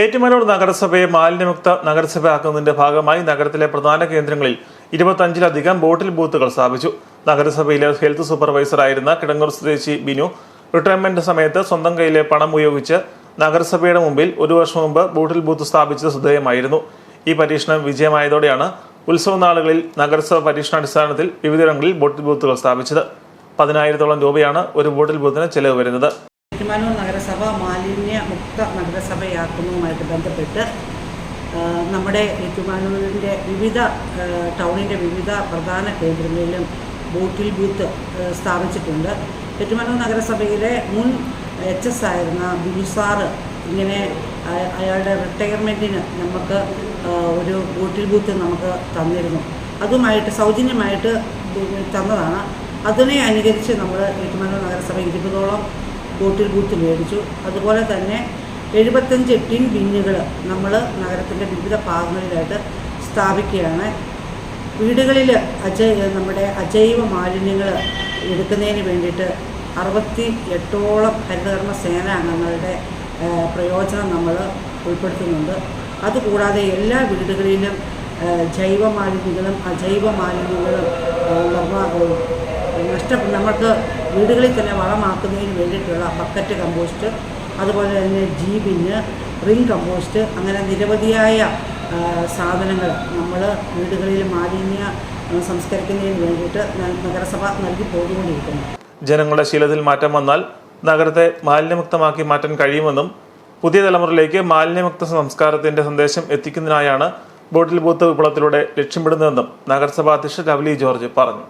ഏറ്റുമാനൂർ നഗരസഭയെ മാലിന്യമുക്ത നഗരസഭയാക്കുന്നതിന്റെ ഭാഗമായി നഗരത്തിലെ പ്രധാന കേന്ദ്രങ്ങളിൽ ഇരുപത്തഞ്ചിലധികം ബോട്ടിൽ ബൂത്തുകൾ സ്ഥാപിച്ചു. നഗരസഭയിലെ ഹെൽത്ത് സൂപ്പർവൈസറായിരുന്ന കിടങ്ങൂർ സ്വദേശി ബിനു റിട്ടയർമെന്റ് സമയത്ത് സ്വന്തം കയ്യിലെ പണം ഉപയോഗിച്ച് നഗരസഭയുടെ മുമ്പിൽ ഒരു വർഷം മുമ്പ് ബോട്ടിൽ ബൂത്ത് സ്ഥാപിച്ചത് ശ്രദ്ധേയമായിരുന്നു. ഈ പരീക്ഷണം വിജയമായതോടെയാണ് ഉത്സവ നാളുകളിൽ നഗരസഭ പരീക്ഷണാടിസ്ഥാനത്തിൽ വിവിധയിടങ്ങളിൽ ബോട്ടിൽ ബൂത്തുകൾ സ്ഥാപിച്ചത്. പതിനായിരത്തോളം രൂപയാണ് ഒരു ബോട്ടിൽ ബൂത്തിന് ചെലവ് വരുന്നത്. ഏറ്റുമാനൂർ നഗരസഭ മാലിന്യ മുക്ത നഗരസഭയാക്കുന്നതുമായിട്ട് ബന്ധപ്പെട്ട് നമ്മുടെ ഏറ്റുമാനൂരിന്റെ വിവിധ ടൗണിന്റെ വിവിധ പ്രധാന കേന്ദ്രങ്ങളിലും ബോട്ടിൽ ബൂത്ത് സ്ഥാപിച്ചിട്ടുണ്ട്. ഏറ്റുമാനൂർ നഗരസഭയിലെ മുൻ എച്ച് എസ് ആയിരുന്ന ബിനുസാറ് ഇങ്ങനെ അയാളുടെ റിട്ടയർമെന്റിന് നമുക്ക് ഒരു ബോട്ടിൽ ബൂത്ത് നമുക്ക് തന്നിരുന്നു. അതുമായിട്ട് സൗജന്യമായിട്ട് തന്നതാണ്. അതിനെ അനുകരിച്ച് നമ്മൾ ഏറ്റുമാനൂർ നഗരസഭ ഇരുപതോളം ബോട്ടിൽ ബൂത്ത് മേടിച്ചു. അതുപോലെ തന്നെ എഴുപത്തഞ്ച് ടിൻ ബിന്നുകൾ നമ്മൾ നഗരത്തിന്റെ വിവിധ ഭാഗങ്ങളിലായിട്ട് സ്ഥാപിക്കുകയാണ്. വീടുകളിൽ അജൈ നമ്മുടെ അജൈവ മാലിന്യങ്ങൾ എടുക്കുന്നതിന് വേണ്ടിയിട്ട് അറുപത്തി എട്ടോളം ഹരിതകർമ്മ സേന അംഗങ്ങളുടെ പ്രയോജനം നമ്മൾ ഉൾപ്പെടുത്തുന്നുണ്ട്. അതുകൂടാതെ എല്ലാ വീടുകളിലും ജൈവ മാലിന്യങ്ങളും അജൈവ മാലിന്യങ്ങളും നഷ്ട നമുക്ക് വീടുകളിൽ തന്നെ വളമാക്കുന്നതിന് വേണ്ടിയിട്ടുള്ള ബക്കറ്റ് കമ്പോസ്റ്റ് അതുപോലെ തന്നെ ജീബിന് റിംഗ് കമ്പോസ്റ്റ് അങ്ങനെ നിരവധിയായ സാധനങ്ങൾ നമ്മൾ വീടുകളിൽ മാലിന്യ സംസ്കരിക്കുന്നതിന് വേണ്ടിയിട്ട് നഗരസഭ നൽകി പോയിക്കൊണ്ടിരിക്കുന്നു. ജനങ്ങളുടെ ശീലത്തിൽ മാറ്റം വന്നാൽ നഗരത്തെ മാലിന്യമുക്തമാക്കി മാറ്റാൻ കഴിയുമെന്നും പുതിയ തലമുറയിലേക്ക് മാലിന്യമുക്ത സംസ്കാരത്തിന്റെ സന്ദേശം എത്തിക്കുന്നതിനായാണ് ബോട്ടിൽ ബൂത്ത് വിപ്ലവത്തിലൂടെ ലക്ഷ്യമിടുന്നതെന്നും നഗരസഭാ അധ്യക്ഷ ലവ്ലി ജോർജ് പറഞ്ഞു.